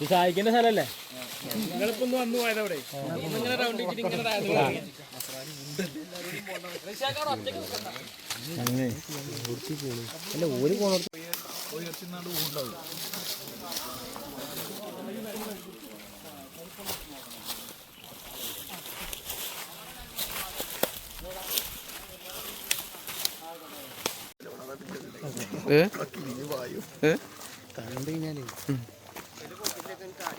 ഇത് സഹായിക്കേണ്ട സ്ഥലല്ലേ? നിങ്ങളിപ്പോ ഒന്ന് വന്നു പോയത് അവിടെ ഇങ്ങനെ റൗണ്ട് വെച്ചിട്ട്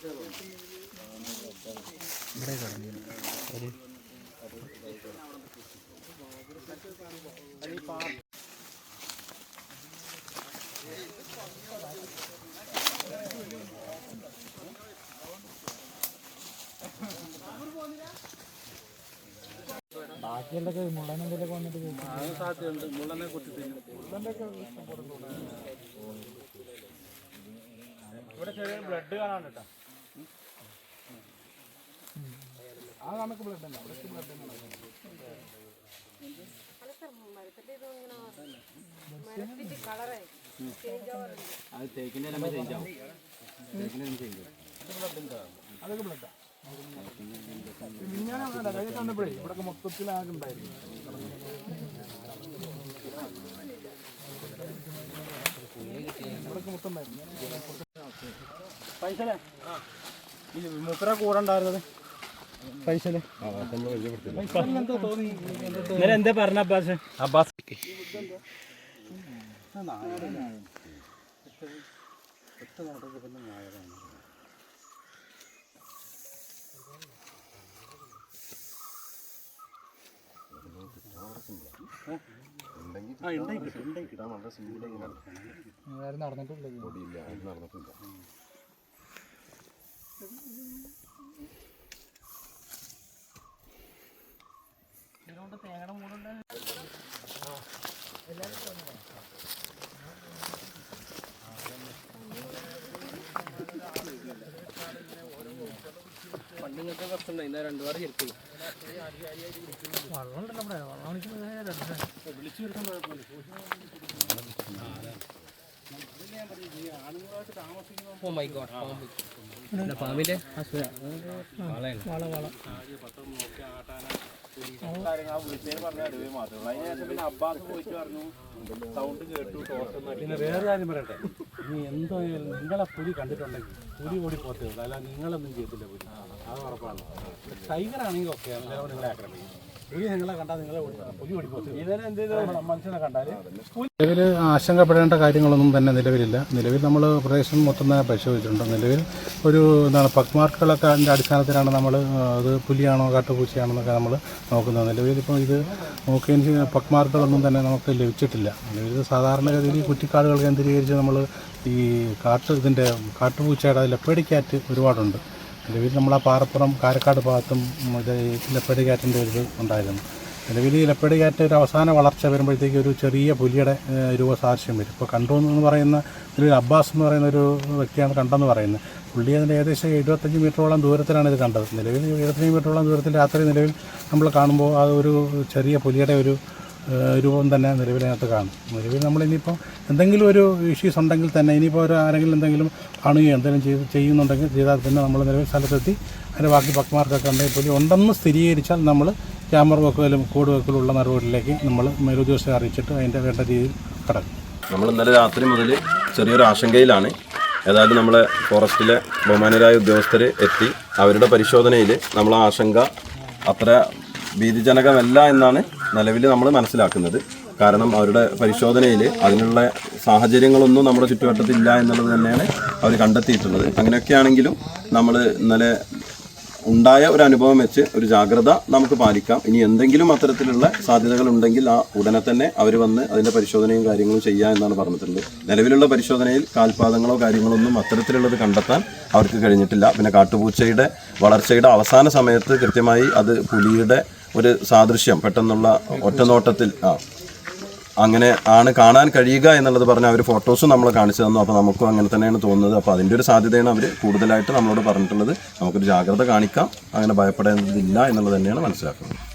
അല്ല കടന്നു ബാക്കിയുള്ളൊക്കെ എന്തെങ്കിലും വന്നിട്ട് സാധ്യതയുണ്ട്. മുള്ളനെ കുത്തി തിന്നും. ഇവിടെ ചെറിയ ബ്ലഡ് കാണാൻ കേട്ടോ. ആ കണക്ക് ബ്ലഡ് തന്നെ അവിടെ ബ്ലഡ് അത് തേക്കിന്റെ ചേഞ്ച് ആവും. തേക്കിന്റെ ചേഞ്ച് ആവും. അതൊക്കെ കണ്ടപ്പോഴേ ഇവിടെ മൊത്തത്തിൽ ഉണ്ടായിരുന്നു. ഇവിടൊക്കെ മൊത്തം ഉണ്ടായിരുന്നു. ഈ മൂപ്പര കൂടെ ഉണ്ടായിരുന്നത്. എന്തോ തോന്നി ഇന്നലെ എന്താ പറഞ്ഞ അബ്ബാസ്? അബ്ബാസ്. പണ്ടുങ്ങൾക്ക് പ്രശ്നം ഇന്ന രണ്ടു പേർ ശരിക്കും. ഓ മൈ ഗോഡ് പാമ്പ് പാമ്പിന്റെ പിന്നെ വേറെ കാര്യം പറയട്ടെ. നീ എന്തോ നിങ്ങളെ പുലി കണ്ടിട്ടുണ്ടെങ്കിൽ പുലി ഓടി പോത്തേ അല്ല നിങ്ങളൊന്നും ചെയ്തില്ല പുലി. അത് ഉറപ്പാണ്. ടൈഗർ ആണെങ്കിൽ ഓക്കെ ചിലപ്പോൾ നിങ്ങളെ ആക്രമിക്കും. നിലവിൽ ആശങ്കപ്പെടേണ്ട കാര്യങ്ങളൊന്നും തന്നെ നിലവിലില്ല. നിലവിൽ നമ്മൾ പ്രദേശം മൊത്തം തന്നെ പരിശോധിച്ചിട്ടുണ്ട്. നിലവിൽ ഒരു എന്താണ് പക്മാർക്കുകളൊക്കെ അതിന്റെ അടിസ്ഥാനത്തിലാണ് നമ്മൾ അത് പുലിയാണോ കാട്ടുപൂച്ചയാണോ എന്നൊക്കെ നമ്മൾ നോക്കുന്നത്. നിലവിൽ ഇപ്പോൾ ഇത് നോക്കിയതിന് പക്മാർക്കുകളൊന്നും തന്നെ നമുക്ക് ലഭിച്ചിട്ടില്ല. നിലവിൽ സാധാരണഗതിയിൽ കുറ്റിക്കാടുകൾ കേന്ദ്രീകരിച്ച് നമ്മൾ ഈ കാട്ട് ഇതിന്റെ കാട്ടുപൂച്ചയുടെ ലപ്പേടിക്കാറ്റ് ഒരുപാടുണ്ട്. നിലവിൽ നമ്മൾ ആ പാറപ്പുറം കാരക്കാട് ഭാഗത്തും ഇത് ഇലപ്പടി ലെപ്പേഡിക്കാറ്റിന്റെ ഒരു ഉണ്ടായിരുന്നു. നിലവിൽ ഈ കാറ്റ് ഒരു അവസാന വളർച്ച വരുമ്പോഴത്തേക്ക് ഒരു ചെറിയ പുലിയുടെ രൂപ സാക്ഷ്യം വരും. ഇപ്പോൾ കണ്ടു എന്ന് പറയുന്ന ഒരു അബ്ബാസ് എന്ന് പറയുന്ന ഒരു വ്യക്തിയാണ് കണ്ടെന്ന് പറയുന്നത്. പുള്ളി അതിന്റെ ഏകദേശം എഴുപത്തഞ്ച് മീറ്ററോളം ദൂരത്തിലാണ് ഇത് കണ്ടത്. നിലവിൽ എഴുപത്തഞ്ച് മീറ്ററോളം ദൂരത്തിൽ രാത്രി നിലവിൽ നമ്മൾ കാണുമ്പോൾ അത് ഒരു ചെറിയ പുലിയുടെ ഒരു രൂപം തന്നെ നിലവിലതിനകത്ത് കാണും. നിലവിൽ നമ്മളിനിയിപ്പോൾ എന്തെങ്കിലും ഒരു ഇഷ്യൂസ് ഉണ്ടെങ്കിൽ തന്നെ ഇനിയിപ്പോൾ ഒരു ആരെങ്കിലും എന്തെങ്കിലും കാണുകയോ എന്തെങ്കിലും ചെയ്ത് ചെയ്യുന്നുണ്ടെങ്കിൽ ചെയ്താൽ തന്നെ നമ്മൾ നിലവിൽ സ്ഥലത്തെത്തി അതിന്റെ ബാക്കി പക്മാർക്കൊക്കെ ഉണ്ടെങ്കിൽ പോലും ഉണ്ടെന്ന് സ്ഥിരീകരിച്ചാൽ നമ്മൾ ക്യാമറ വെക്കലും കോഡ് വെക്കലും ഉള്ള നടപടിയിലേക്ക് നമ്മൾ മേലുദ്യോഗസ്ഥരെ അറിയിച്ചിട്ട് അതിന്റെ വേണ്ട രീതിയിൽ കടക്കും. നമ്മൾ ഇന്നലെ രാത്രി മുതൽ ചെറിയൊരു ആശങ്കയിലാണ്. ഏതായാലും നമ്മളെ ഫോറസ്റ്റിലെ ബഹുമാനരായ ഉദ്യോഗസ്ഥർ എത്തി. അവരുടെ പരിശോധനയിൽ നമ്മൾ ആ ആശങ്ക അത്ര ഭീതിജനകമല്ല എന്നാണ് നിലവിൽ നമ്മൾ മനസ്സിലാക്കുന്നത്. കാരണം അവരുടെ പരിശോധനയിൽ അതിനുള്ള സാഹചര്യങ്ങളൊന്നും നമ്മുടെ ചുറ്റുവട്ടത്തില്ല എന്നുള്ളത് തന്നെയാണ് അവർ കണ്ടെത്തിയിട്ടുള്ളത്. അങ്ങനെയൊക്കെയാണെങ്കിലും നമ്മൾ ഇന്നലെ ഉണ്ടായ ഒരു അനുഭവം വെച്ച് ഒരു ജാഗ്രത നമുക്ക് പാലിക്കാം. ഇനി എന്തെങ്കിലും അത്തരത്തിലുള്ള സാധ്യതകൾ ഉണ്ടെങ്കിൽ ആ ഉടനെ തന്നെ അവർ വന്ന് അതിന്റെ പരിശോധനയും കാര്യങ്ങളും ചെയ്യുക എന്നാണ് പറഞ്ഞിട്ടുള്ളത്. നിലവിലുള്ള പരിശോധനയിൽ കാൽപാദങ്ങളോ കാര്യങ്ങളോ ഒന്നും അത്തരത്തിലുള്ളത് കണ്ടെത്താൻ അവർക്ക് കഴിഞ്ഞിട്ടില്ല. പിന്നെ കാട്ടുപൂച്ചയുടെ വളർച്ചയുടെ അവസാന സമയത്ത് കൃത്യമായി അത് പുലിയുടെ ഒരു സാദൃശ്യം പെട്ടെന്നുള്ള ഒറ്റനോട്ടത്തിൽ ആ. അങ്ങനെ ആണ് കാണാൻ കഴിയുക എന്നുള്ളത് പറഞ്ഞ അവർ ഫോട്ടോസും നമ്മൾ കാണിച്ചു തന്നു. അപ്പോൾ നമുക്കും അങ്ങനെ തന്നെയാണ് തോന്നുന്നത്. അപ്പോൾ അതിന്റെ ഒരു സാധ്യതയാണ് അവർ കൂടുതലായിട്ട് നമ്മളോട് പറഞ്ഞിട്ടുള്ളത്. നമുക്കൊരു ജാഗ്രത കാണിക്കാം. അങ്ങനെ ഭയപ്പെടേണ്ടതില്ല എന്നുള്ളത് തന്നെയാണ് മനസ്സിലാക്കുന്നത്.